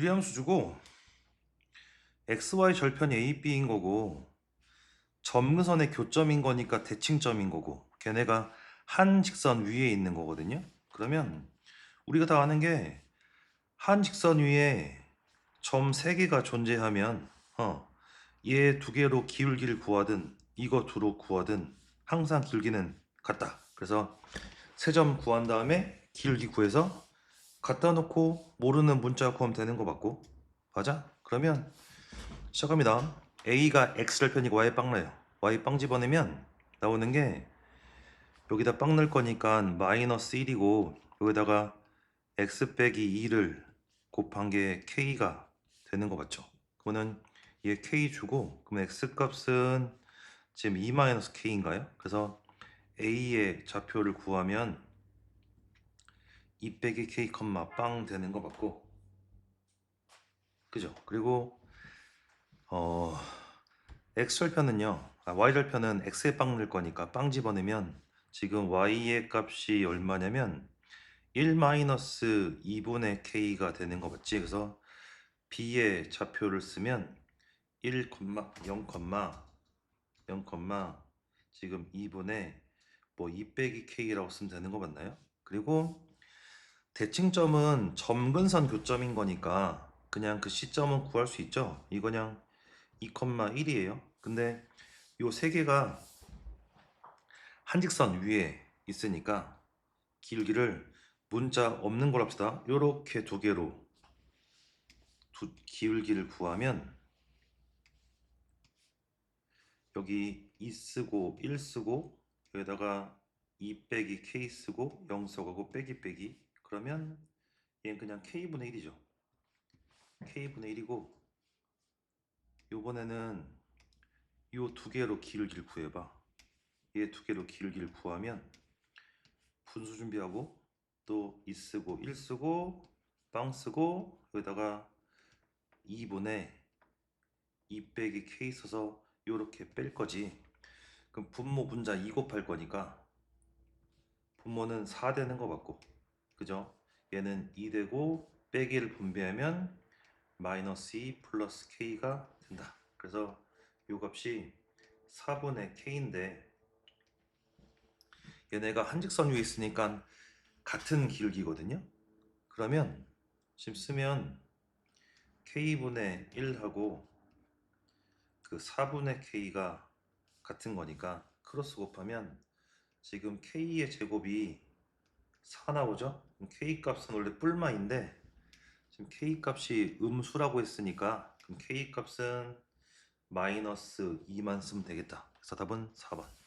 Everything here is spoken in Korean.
유리함 수 주고 xy 절편이 a, b인 거고 점근선의 교점인 거니까 대칭점인 거고 걔네가 한 직선 위에 있는 거거든요. 그러면 우리가 다 아는 게 한 직선 위에 점세 개가 존재하면 어, 얘 두 개로 기울기를 구하든 이거 두로 구하든 항상 기울기는 같다. 그래서 세 점 구한 다음에 기울기 구해서 갖다 놓고 모르는 문자 구하면 되는 거 맞고 맞아? 그러면 시작합니다. A가 X절편이고 Y 빵나요. Y 빵 집어내면 나오는 게 여기다 빵 넣을 거니까 마이너스 1이고 여기다가 X 빼기 2를 곱한 게 K가 되는 거 맞죠? 그거는 얘 K 주고 그럼 X 값은 지금 2 마이너스 K인가요? 그래서 A의 좌표를 구하면 2 빼기 K 컴마 빵 되는 거 맞고 그죠? 그리고 어 x절편은요 아, y절편은 x에 빵 넣을 거니까 빵 집어넣으면 지금 y의 값이 얼마냐면 1 마이너스 2분의 k가 되는 거 맞지? 그래서 b의 좌표를 쓰면 1, 0, 0, 지금 2분의 뭐 2 빼기 k라고 쓰면 되는 거 맞나요? 그리고 대칭점은 점근선 교점인 거니까 그냥 그 시점은 구할 수 있죠. 이 그냥 2,1이에요. 근데 요 세 개가 한 직선 위에 있으니까 기울기를 문자 없는 걸 합시다. 요렇게 두 개로 두 기울기를 구하면 여기 2 쓰고 1 쓰고 여기다가 2 빼기 k 쓰고 0 써가고 빼기 빼기 그러면 얘는 그냥 k분의 1이죠. k분의 1이고 요번에는 요 두 개로 기울기를 구해봐. 얘 두 개로 기울기를 구하면 분수 준비하고 또 2 쓰고 1 쓰고 빵 쓰고 여기다가 2분의 2 빼기 k 써서 요렇게 뺄 거지. 그럼 분모 분자 2 곱할 거니까 분모는 4 되는 거 맞고 그죠? 얘는 2 되고 빼기를 분배하면 마이너스 2 플러스 k가 된다. 그래서 요 값이 4분의 k인데 얘네가 한 직선 위에 있으니까 같은 기울기거든요. 그러면 지금 쓰면 k분의 1하고 그 4분의 k가 같은 거니까 크로스 곱하면 지금 k의 제곱이 4 나오죠? 그럼 k 값은 원래 뿔마인데 지금 k 값이 음수라고 했으니까 그럼 k 값은 마이너스 2만 쓰면 되겠다. 그래서 답은 4번.